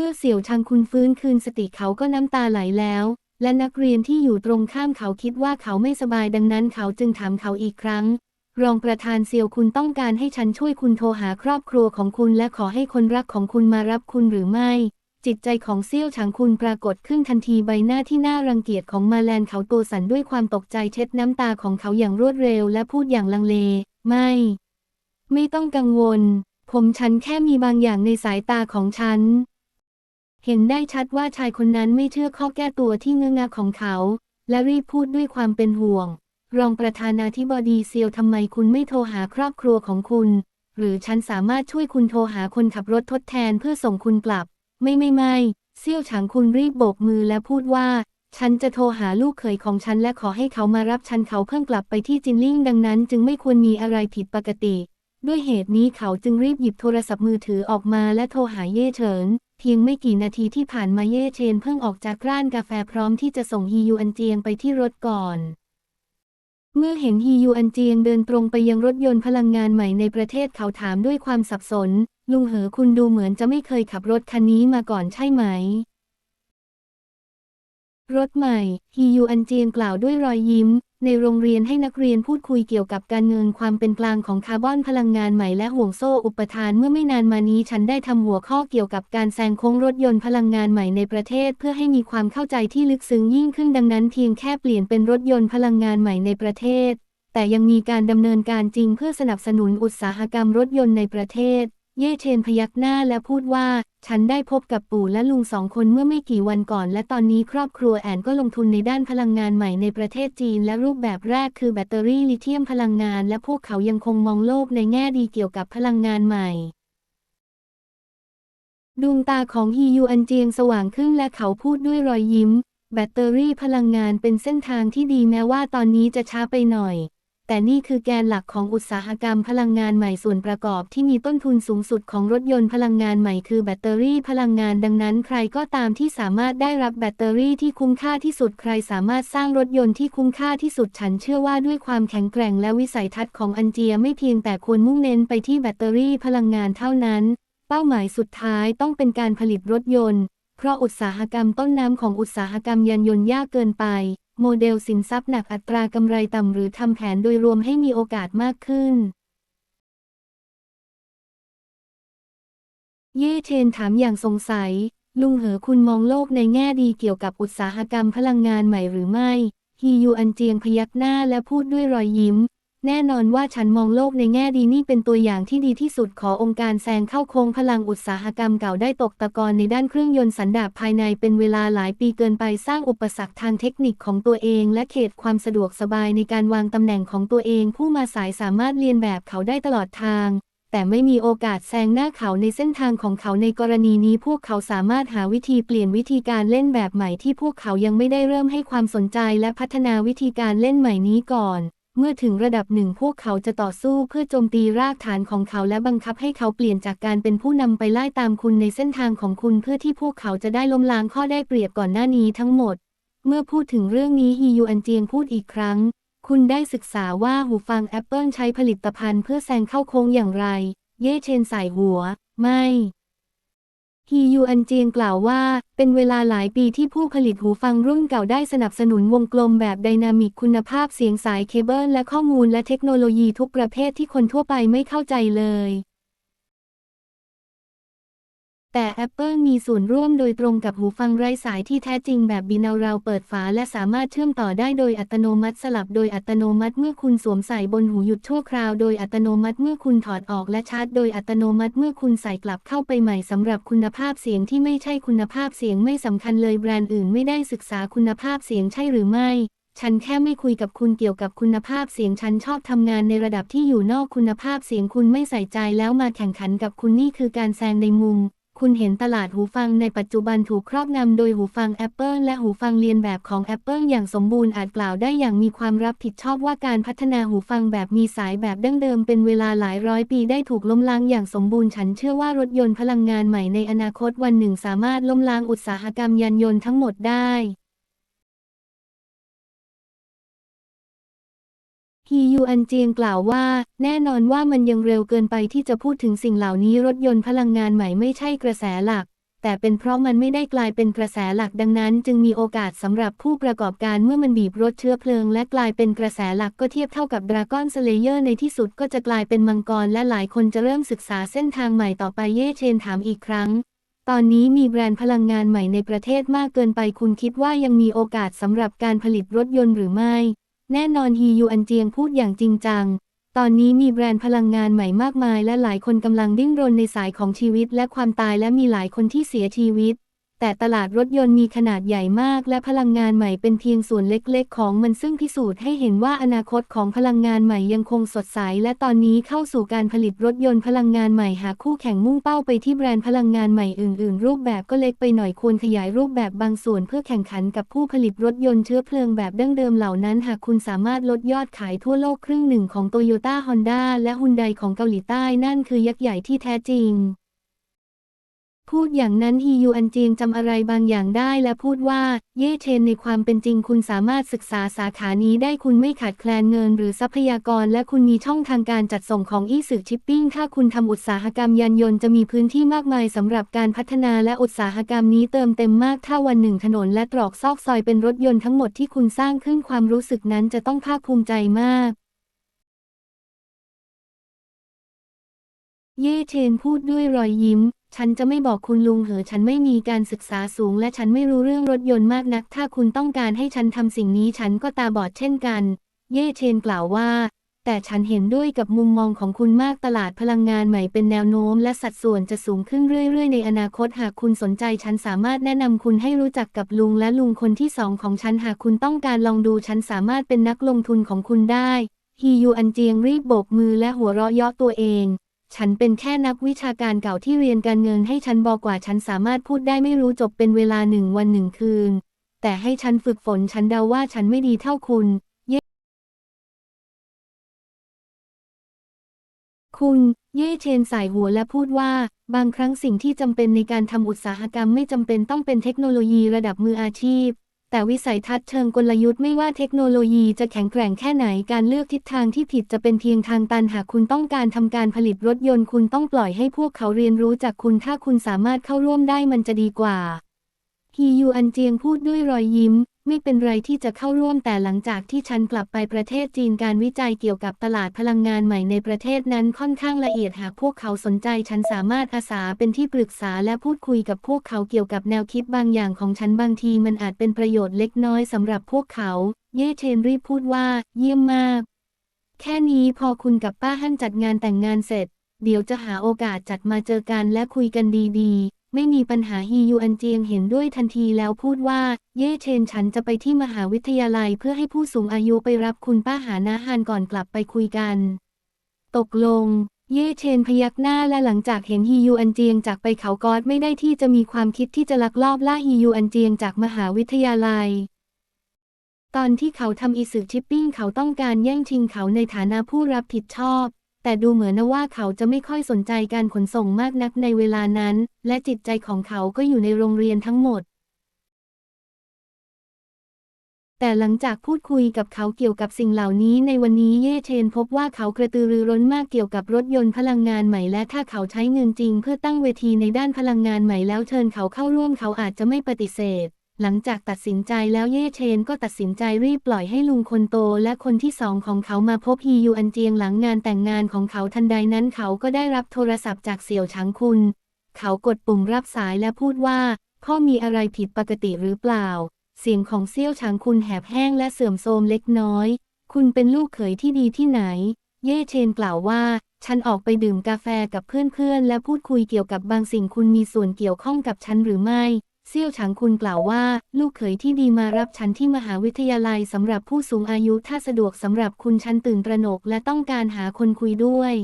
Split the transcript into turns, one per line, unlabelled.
มื่อเสี่ยวชางคุณฟื้นคืนสติเขาก็น้ำตาไหลแล้ว และนักเรียนที่อยู่ตรงข้ามเขาคิดว่าเขาไม่สบายดังนั้นเขาจึงถามเขาอีกครั้ง รองประธานเซียวคุณต้องการให้ฉันช่วยคุณโทรหาครอบครัวของคุณและขอให้คนรักของคุณมารับคุณหรือไม่ จิตใจของเซี่ยวฉางคุณปรากฏขึ้นทันทีใบหน้าที่น่ารังเกียจของมาแลนเขาตัวสั่นด้วยความตกใจเช็ดน้ำตาของเขาอย่างรวดเร็วและพูดอย่างลังเล ไม่ ไม่ต้องกังวลผมฉันแค่มีบางอย่างในสายตาของฉัน เห็นได้ชัดว่าชายคนนั้นไม่เชื่อข้อแก้ตัวที่เงื้องาของเขา และรีบพูดด้วยความเป็นห่วง รองประธานาธิบดีเซียวทำไมคุณไม่โทรหาครอบครัวของคุณ หรือฉันสามารถช่วยคุณโทรหาคนขับรถทดแทนเพื่อส่งคุณกลับ ไม่ไม่ไม่เซี่ยวฉางคุณรีบโบกมือและพูดว่า ฉันจะโทรหาลูกเขยของฉันและขอให้เขามารับฉันเขาเพิ่งกลับไปที่จินลิ่งดังนั้น จึงไม่ควรมีอะไรผิดปกติ ด้วยเหตุนี้เขาจึงรีบหยิบโทรศัพท์มือถือออกมาและโทรหาเย่เฉิน เพียงไม่กี่นาทีที่ผ่านมาเย่เชนเพิ่งออกจากร้านกาแฟพร้อมที่จะส่งฮียูอันเจียงไปที่รถก่อน เมื่อเห็นฮียูอันเจียงเดินตรงไปยังรถยนต์พลังงานใหม่ในประเทศเขาถามด้วยความสับสน ลุงเหอคุณดูเหมือนจะไม่เคยขับรถคันนี้มาก่อนใช่ไหม รถใหม่ ฮียูอันเจียงกล่าวด้วยรอยยิ้ม ในโรงเรียนให้นักเรียนพูดคุยเกี่ยวกับการเงินความเป็นกลางของคาร์บอนพลังงานใหม่และห่วงโซ่อุปทานเมื่อไม่นานมานี้ฉันได้ทำหัวข้อเกี่ยวกับการแซงโค้งรถยนต์พลังงานใหม่ในประเทศ เพื่อให้มีความเข้าใจที่ลึกซึ้งยิ่งขึ้นดังนั้นเพียงแค่เปลี่ยนเป็นรถยนต์พลังงานใหม่ในประเทศ แต่ยังมีการดำเนินการจริงเพื่อสนับสนุนอุตสาหกรรมรถยนต์ในประเทศ เย่เชนพยักหน้าและพูดว่า ฉันได้พบกับปู่และลุงสองคนเมื่อไม่กี่วันก่อน และตอนนี้ครอบครัวแอนก็ลงทุนในด้านพลังงานใหม่ในประเทศจีน และรูปแบบแรกคือแบตเตอรี่ลิเธียมพลังงาน และพวกเขายังคงมองโลกในแง่ดีเกี่ยวกับพลังงานใหม่ดวงตาของฮียูอันเจียงสว่างขึ้นและเขาพูดด้วยรอยยิ้ม แบตเตอรี่พลังงานเป็นเส้นทางที่ดีแม้ว่าตอนนี้จะช้าไปหน่อย แต่นี่คือแกนหลักของอุตสาหกรรมพลังงานใหม่ส่วนประกอบที่มีต้นทุนสูงสุดของรถยนต์พลังงานใหม่คือแบตเตอรี่พลังงานดังนั้น ใครก็ตามที่สามารถได้รับแบตเตอรี่ที่คุ้มค่าที่สุด ใครสามารถสร้างรถยนต์ที่คุ้มค่าที่สุดฉันเชื่อว่าด้วยความแข็งแกร่งและวิสัยทัศน์ของอันเจียไม่เพียงแต่ควรมุ่งเน้นไปที่แบตเตอรี่พลังงานเท่านั้น เป้าหมายสุดท้ายต้องเป็นการผลิตรถยนต์ เพราะอุตสาหกรรมต้นน้ำของอุตสาหกรรมยานยนต์ยากเกินไป โมเดลสินทรัพย์หนักอัตรากำไรต่ำหรือทำแผนโดยรวมให้มีโอกาสมากขึ้น เย่เทนถามอย่างสงสัย ลุงเหอคุณมองโลกในแง่ดีเกี่ยวกับอุตสาหกรรมพลังงานใหม่หรือไม่ ฮียูอันเจียงพยักหน้าและพูดด้วยรอยยิ้ม แน่นอนว่าฉันมองโลกในแง่ดีนี่เป็นตัวอย่างที่ดีที่สุดขอองค์การแซงเข้าโค้งพลังอุตสาหกรรมเก่าได้ตกตะกอนในด้านเครื่องยนต์สันดาปภายในเป็นเวลาหลายปีเกินไปสร้างอุปสรรคทางเทคนิคของตัวเอง และเขตความสะดวกสบายในการวางตำแหน่งของตัวเอง ผู้มาสายสามารถเรียนแบบเขาได้ตลอดทาง แต่ไม่มีโอกาสแซงหน้าเขาในเส้นทางของเขาในกรณีนี้พวกเขาสามารถหาวิธีเปลี่ยนวิธีการเล่นแบบใหม่ที่พวกเขายังไม่ได้เริ่มให้ความสนใจและพัฒนาวิธีการเล่นใหม่นี้ก่อน เมื่อถึงระดับหนึ่งพวกเขาจะต่อสู้เพื่อโจมตีรากฐานของเขาและบังคับให้เขาเปลี่ยนจากการเป็นผู้นำไปไล่ตามคุณในเส้นทางของคุณเพื่อที่พวกเขาจะได้ล้มล้างข้อได้เปรียบก่อนหน้านี้ทั้งหมด เมื่อพูดถึงเรื่องนี้ฮียูอันเจียงพูดอีกครั้ง คุณได้ศึกษาว่าหูฟัง Apple ใช้ผลิตภัณฑ์เพื่อแซงเข้าโค้งอย่างไร เย่เชนใส่หัว ไม่ ฮียูอันเจียงกล่าวว่า เป็นเวลาหลายปีที่ผู้ผลิตหูฟังรุ่นเก่าได้สนับสนุนวงกลมแบบไดนามิกคุณภาพเสียงสายเคเบิลและข้อมูลและเทคโนโลยีทุกประเภทที่คนทั่วไปไม่เข้าใจเลย แต่ Apple มีส่วนร่วมโดยตรงกับหูฟังไร้สายที่แท้จริงแบบบินาเราเปิดฝาและสามารถเชื่อมต่อได้โดยอัตโนมัติสลับโดยอัตโนมัติเมื่อคุณสวมใส่บนหูหยุดชั่วคราวโดยอัตโนมัติเมื่อคุณถอดออกและชาร์จโดยอัตโนมัติเมื่อคุณใส่กลับเข้าไปใหม่สำหรับคุณภาพเสียงที่ไม่ใช่คุณภาพเสียงไม่สำคัญเลยแบรนด์อื่นไม่ได้ศึกษาคุณภาพเสียงใช่หรือไม่ฉันแค่ไม่คุยกับคุณเกี่ยวกับคุณภาพเสียงฉันชอบทำงานในระดับที่อยู่นอกคุณภาพเสียงคุณไม่ใส่ใจแล้วมาแข่งขันกับคุณนี่คือการแซงในมุม คุณเห็นตลาดหูฟังในปัจจุบันถูกครอบงำโดยหูฟัง Apple และหูฟังเรียนแบบของ Apple อย่างสมบูรณ์อาจกล่าวได้อย่างมีความรับผิดชอบว่าการพัฒนาหูฟังแบบมีสายแบบดั้งเดิมเป็นเวลาหลายร้อยปีได้ถูกล้มล้างอย่างสมบูรณ์ฉันเชื่อว่ารถยนต์พลังงานใหม่ในอนาคตวันหนึ่งสามารถล้มล้างอุตสาหกรรมยานยนต์ทั้งหมดได้ ฮียูอันเจียงกล่าวว่า แน่นอนว่ามันยังเร็วเกินไปที่จะพูดถึงสิ่งเหล่านี้รถยนต์พลังงานใหม่ไม่ใช่กระแสหลัก แต่เป็นเพราะมันไม่ได้กลายเป็นกระแสหลักดังนั้น จึงมีโอกาสสำหรับผู้ประกอบการเมื่อมันบีบรถเชื้อเพลิง และกลายเป็นกระแสหลักก็เทียบเท่ากับดราก้อนสเลเยอร์ในที่สุดก็จะกลายเป็นมังกรและหลายคนจะเริ่มศึกษาเส้นทางใหม่ต่อไปเย่เชนถามอีกครั้งตอนนี้มีแบรนด์พลังงานใหม่ในประเทศมากเกินไปคุณคิดว่ายังมีโอกาสสำหรับการผลิตรถยนต์หรือไม่ แน่นอนฮียูอันเจียงพูดอย่างจริงจัง ตอนนี้มีแบรนด์พลังงานใหม่มากมาย และหลายคนกำลังดิ้นรนในสายของชีวิตและความตายและมีหลายคนที่เสียชีวิต แต่ตลาดรถยนต์มีขนาดใหญ่มาก และพลังงานใหม่เป็นเพียงส่วนเล็กๆ ของมันซึ่งพิสูจน์ให้เห็นว่าอนาคตของพลังงานใหม่ยังคงสดใส และตอนนี้เข้าสู่การผลิตรถยนต์พลังงานใหม่หาคู่แข่งมุ่งเป้าไปที่แบรนด์พลังงานใหม่อื่นๆ รูปแบบก็เล็กไปหน่อยควรขยายรูปแบบบางส่วนเพื่อแข่งขันกับผู้ผลิตรถยนต์เชื้อเพลิงแบบดั้งเดิมเหล่านั้น หากคุณสามารถลดยอดขายทั่วโลกครึ่งหนึ่งของโตโยต้าฮอนด้าและฮุนไดของเกาหลีใต้นั่นคือยักษ์ใหญ่ที่แท้จริง พูดอย่างนั้นฮียูอันเจียงจำอะไรบางอย่างได้และพูดว่า เย่เชนในความเป็นจริงคุณสามารถศึกษาสาขานี้ได้คุณไม่ขาดแคลนเงินหรือทรัพยากร และคุณมีช่องทางการจัดส่งของอีสึชิปปิ้ง ถ้าคุณทำอุตสาหกรรมยานยนต์จะมีพื้นที่มากมายสำหรับการพัฒนาและอุตสาหกรรมนี้เติมเต็มมากถ้าวันหนึ่งถนนและตรอกซอกซอยเป็นรถยนต์ทั้งหมดที่คุณสร้างขึ้นความรู้สึกนั้นจะต้องภาคภูมิใจมากเย่เชนพูดด้วยรอยยิ้ม ฉันจะไม่บอกคุณลุงเหอฉันไม่มีการศึกษาสูง และฉันไม่รู้เรื่องรถยนต์มากนัก ถ้าคุณต้องการให้ฉันทำสิ่งนี้ฉันก็ตาบอดเช่นกัน เย่เชนกล่าวว่า แต่ฉันเห็นด้วยกับมุมมองของคุณมากตลาดพลังงานใหม่เป็นแนวโน้ม และสัดส่วนจะสูงขึ้นเรื่อย ๆ ในอนาคตหากคุณสนใจฉันสามารถแนะนำคุณให้รู้จักกับลุงและลุงคนที่สองของฉันหากคุณต้องการลองดูฉันสามารถเป็นนักลงทุนของคุณได้ฮียูอันเจียงรีบโบกมือและหัวเราะเยาะตัวเอง ฉันเป็นแค่นักวิชาการเก่าที่เรียนการเงินให้ฉันบอกว่าฉันสามารถพูดได้ไม่รู้จบเป็นเวลาหนึ่งวันหนึ่งคืน แต่ให้ฉันฝึกฝนฉันเดาว่าฉันไม่ดีเท่าคุณ เย่คุณ เย่เชนสายหัวและพูดว่า บางครั้งสิ่งที่จำเป็นในการทำอุตสาหกรรมไม่จำเป็นต้องเป็นเทคโนโลยีระดับมืออาชีพ แต่วิสัยทัศน์เชิงกลยุทธ์ไม่ว่าเทคโนโลยีจะแข็งแกร่งแค่ไหนการเลือกทิศทางที่ผิดจะเป็นเพียงทางตันหากคุณต้องการทำการผลิตรถยนต์คุณต้องปล่อยให้พวกเขาเรียนรู้จากคุณถ้าคุณสามารถเข้าร่วมได้มันจะดีกว่าฮียูอันเจียงพูดด้วยรอยยิ้ม ไม่เป็นไรที่จะเข้าร่วมแต่หลังจากที่ฉันกลับไปประเทศจีนการวิจัยเกี่ยวกับตลาดพลังงานใหม่ในประเทศนั้นค่อนข้างละเอียดหากพวกเขาสนใจฉันสามารถอาสาเป็นที่ปรึกษาและพูดคุยกับพวกเขาเกี่ยวกับแนวคิดบางอย่างของฉันบางทีมันอาจเป็นประโยชน์เล็กน้อยสำหรับพวกเขา เย่เชนรีพูดว่า เยี่ยมมาก แค่นี้พอคุณกับป้าฮั่นจัดงานแต่งงานเสร็จ เดี๋ยวจะหาโอกาสจัดมาเจอกันและคุยกันดีๆ ไม่มีปัญหาฮียูอันเจียงเห็นด้วยทันทีแล้วพูดว่า เย่เชนฉันจะไปที่มหาวิทยาลัยเพื่อให้ผู้สูงอายุไปรับคุณป้าหานาฮันก่อนกลับไปคุยกัน ตกลง เย่เชนพยักหน้าและหลังจากเห็นฮียูอันเจียงจากไปเขากอดไม่ได้ที่จะมีความคิดที่จะลักลอบล่าฮียูอันเจียงจากมหาวิทยาลัยตอนที่เขาทำอีสึชิปปิ้งเขาต้องการแย่งชิงเขาในฐานะผู้รับผิดชอบ แต่ดูเหมือนว่าเขาจะไม่ค่อยสนใจการขนส่งมากนักในเวลานั้น และจิตใจของเขาก็อยู่ในโรงเรียนทั้งหมด แต่หลังจากพูดคุยกับเขาเกี่ยวกับสิ่งเหล่านี้ในวันนี้เย่เชนพบว่าเขากระตือรือร้นมากเกี่ยวกับรถยนต์พลังงานใหม่และถ้าเขาใช้เงินจริงเพื่อตั้งเวทีในด้านพลังงานใหม่แล้วเชิญเขาเข้าร่วมเขาอาจจะไม่ปฏิเสธ หลังจากตัดสินใจแล้วเย่เชนก็ตัดสินใจรีบปล่อยให้ลุงคนโตและคนที่สองของเขามาพบฮียูอันเจียงหลังงานแต่งงานของเขาทันใดนั้นเขาก็ได้รับโทรศัพท์จากเสี่ยวช้างคุณ เขากดปุ่มรับสายและพูดว่า พ่อมีอะไรผิดปกติหรือเปล่า เสียงของเซี่ยวช้างคุณแหบแห้งและเสื่อมโทรมเล็กน้อย คุณเป็นลูกเขยที่ดีที่ไหน เย่เชนกล่าวว่า ฉันออกไปดื่มกาแฟกับเพื่อนๆและพูดคุยเกี่ยวกับบางสิ่งคุณมีส่วนเกี่ยวข้องกับฉันหรือไม่ เซี่ยวฉางคุณกล่าวว่า ลูกเขยที่ดีมารับฉันที่มหาวิทยาลัยสำหรับผู้สูงอายุถ้าสะดวกสำหรับคุณฉันตื่นตระหนกและต้องการหาคนคุยด้วย